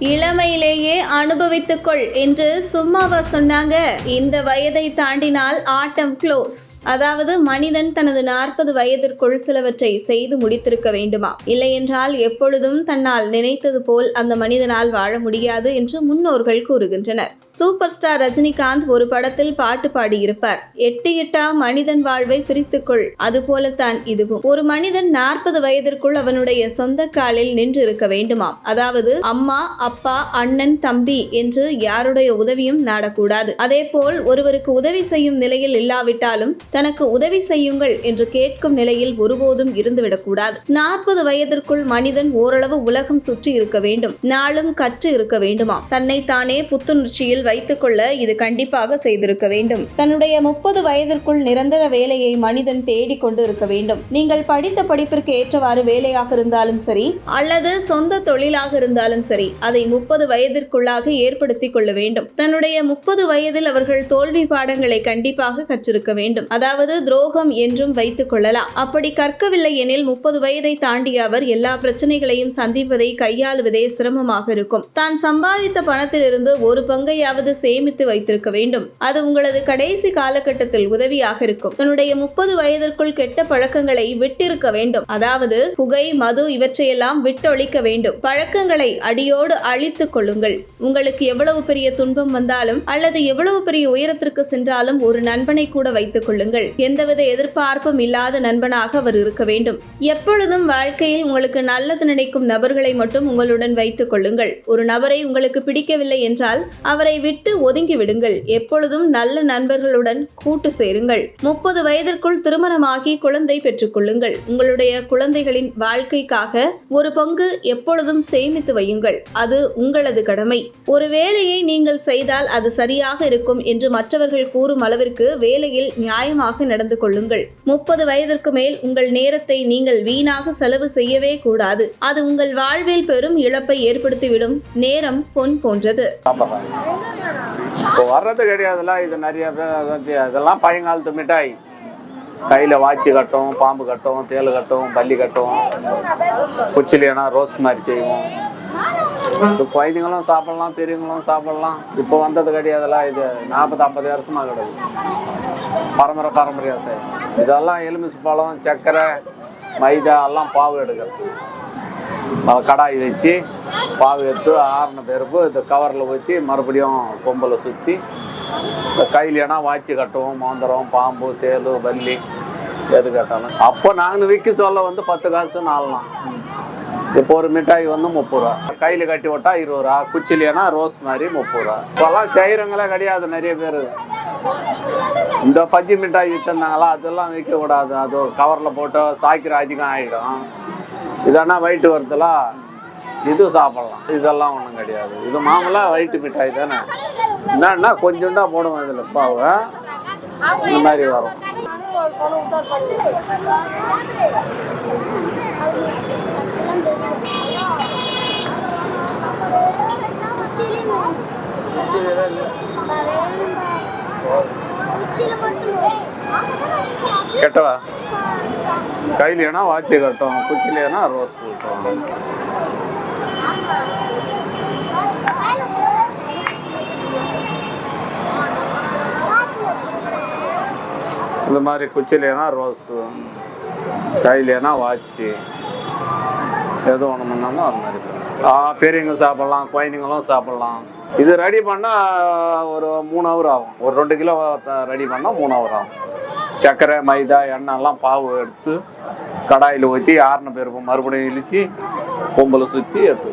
இளமையிலேயே அனுபவித்துக்கொள் என்று சும்மாவா சொன்னாங்க. இந்த வயதை தாண்டினால் ஆட்டம் க்ளோஸ் அதாவது மனிதன் தனது நாற்பது வயதிற்குள் சிலவற்றை செய்து முடித்திருக்க வேண்டுமா? இல்லையென்றால் எப்பொழுதும் தன்னால் நினைத்தது போல் அந்த மனிதனால் வாழ முடியாது என்று முன்னோர்கள் கூறுகின்றனர். சூப்பர் ஸ்டார் ரஜினிகாந்த் ஒரு படத்தில் பாட்டு பாடியிருப்பார். எட்டு எட்டா மனிதன் வாழ்வை பிரித்துக்கொள். அதுபோலத்தான் இதுவும். ஒரு மனிதன் நாற்பது வயதிற்குள் அவனுடைய சொந்த காலில் நின்று இருக்க வேண்டுமாம் அதாவது அம்மா அப்பா அண்ணன் தம்பி என்று யாருடைய உதவியும் நாடக்கூடாது. அதேபோல் ஒருவருக்கு உதவி செய்யும் நிலையில் இல்லாவிட்டாலும் தனக்கு உதவி செய்யுங்கள் என்று கேட்கும் நிலையில் ஒருபோதும் இருந்துவிடக்கூடாது. நாற்பது வயதிற்குள் மனிதன் ஓரளவு உலகம் சுற்றி இருக்க வேண்டும். நாளும் கற்று இருக்க வேண்டுமாம். தன்னைத்தானே புத்துணர்ச்சியில் வைத்துக் கொள்ள இது கண்டிப்பாக செய்திருக்க வேண்டும். தன்னுடைய முப்பது வயதிற்குள் நிரந்தர வேலையை மனிதன் தேடிக்கொண்டு இருக்க வேண்டும். நீங்கள் படித்த படிப்பிற்கு ஏற்றவாறு வேலையாக இருந்தாலும் சரி அல்லது சொந்த தொழிலாக இருந்தாலும் சரி அதை முப்பது வயதிற்குள்ளாக ஏற்படுத்திக் கொள்ள வேண்டும். தன்னுடைய முப்பது வயதில் அவர்கள் தோல்வி பாடங்களை கண்டிப்பாக கற்றிருக்க வேண்டும். அதாவது துரோகம் என்றும் வைத்துக் கொள்ளலாம். அப்படி கற்கவில்லை எனில் முப்பது வயதை தாண்டிய அவர் எல்லா பிரச்சனைகளையும் சந்திப்பதை கையாளுவதே சிரமமாக இருக்கும். தான் சம்பாதித்த பணத்திலிருந்து ஒரு பங்கையாவது சேமித்து வைத்திருக்க வேண்டும். அது உங்களது கடைசி காலகட்டத்தில் உதவியாக இருக்கும். தன்னுடைய முப்பது வயதிற்குள் கெட்ட பழக்கங்களை விட்டிருக்க வேண்டும். அதாவது புகை மது இவற்றையெல்லாம் விட்டொழிக்க வேண்டும். பழக்கங்களை அடியோடு அழித்துக் கொள்ளுங்கள். உங்களுக்கு எவ்வளவு பெரிய துன்பம் வந்தாலும் அல்லது எவ்வளவு பெரிய உயரத்திற்கு சென்றாலும் ஒரு நண்பனை கூட வைத்துக் கொள்ளுங்கள். எந்தவித எதிர்பார்ப்பும் இல்லாத நண்பனாக அவர் இருக்க வேண்டும். எப்பொழுதும் வாழ்க்கையில் உங்களுக்கு நல்லது நினைக்கும் நபர்களை மட்டும் உங்களுடன் வைத்துக் கொள்ளுங்கள். ஒரு நபரை உங்களுக்கு பிடிக்கவில்லை என்றால் அவரை விட்டு ஒதுங்கி விடுங்கள். எப்பொழுதும் நல்ல நண்பர்களுடன் கூட்டு சேருங்கள். முப்பது வயதிற்குள் திருமணமாகி குழந்தை பெற்றுக் கொள்ளுங்கள். உங்களுடைய குழந்தைகளின் வாழ்க்கைக்காக ஒரு பங்கு எப்பொழுதும் சேமித்து வையுங்கள். அது உங்களது கடமை. ஒரு வேலையை நீங்கள் செய்தால் அது சரியாக இருக்கும் என்று மற்றவர்கள் கூறும் அளவிற்கு வேலையில் நியாயமாக நடந்து கொள்ளுங்கள். முப்பது வயதிற்கு மேல் உங்கள் நேரத்தை நீங்கள் வீணாக செலவு செய்யவே கூடாது. அது உங்கள் வாழ்வில் பெரும் இழப்பை ஏற்படுத்திவிடும். நேரம் பொன் போன்றது. இப்போ வர்றது கிடையாதுல இது நிறைய பேர் வந்து இதெல்லாம் பழங்காலத்து மிட்டாய் கையில் வாட்சி கட்டும் பாம்பு கட்டும் தேல் கட்டும் பல்லி கட்டும். குச்சிலேனா ரோஸ் மாதிரி செய்வோம். குழந்தைங்களும் சாப்பிடலாம் பெரியவங்களும் சாப்பிடலாம். இப்போ வந்தது கிடையாதுல்ல இது நாற்பது ஐம்பது வருஷமாக கிடையாது பரம்பரை பரம்பரையாக செய்யும் இதெல்லாம் எலுமிச்சை பழம் சர்க்கரை மைதா எல்லாம் பாவு எடுக்கிறது. அதை கடாய் வச்சு பாவு எடுத்து ஆறின பிறப்பு இந்த கவரில் ஊற்றி மறுபடியும் கொம்பலை சுற்றி கையிலனா வாட்சி கட்டுவோம் மாந்திரம் பாம்பு தேல் பல்லி எது கேட்டாலும். அப்போ நாங்கள் விற்க சொல்ல வந்து பத்து காசு நாலாம் இப்போ ஒரு மிட்டாய் வந்து முப்பது ரூபா. கையில் கட்டி விட்டா இருபது ரூபா. குச்சிலியனா ரோஸ் மாதிரி முப்பது ரூபா. இப்போல்லாம் செய்கிறவங்களே கிடையாது நிறைய பேர். இந்த பஜ்ஜி மிட்டாய் விற்றுருந்தாங்களா அதெல்லாம் விற்க கூடாது. அது கவரில் போட்டு சாய்க்கிற அதிகம் ஆகிடும் இதெல்லாம் வயிற்று வருதுலாம் இது சாப்பிடலாம். இதெல்லாம் ஒன்றும் கிடையாது. இது மாமூலா வயிற்று மிட்டாய் தானே? என்னன்னா கொஞ்சோண்டா போடுவோம் இதில் பாவை. இந்த மாதிரி வரும். கெட்டவா? கையிலேனா வாட்சி கட்டும். குச்சிலேனா ரோஸ் கட்டும் இந்த மாதிரி குச்சிலேனா ரோஸு கையிலேனா வாட்சு எது ஒன்று பண்ணாலும் அது மாதிரி பெரியவங்க சாப்பிட்லாம் குழந்தைங்களும் சாப்பிட்லாம். இது ரெடி பண்ணால் ஒரு மூணு ஹவர் ஆகும். ஒரு ரெண்டு கிலோ ரெடி பண்ணால் மூணு ஹவர் ஆகும். சர்க்கரை மைதா எண்ணெய்லாம் பாவு எடுத்து கடாயில் ஊற்றி ஆறின பிறகு மறுபடியும் இழித்து பொம்பளை சுற்றி எடுத்து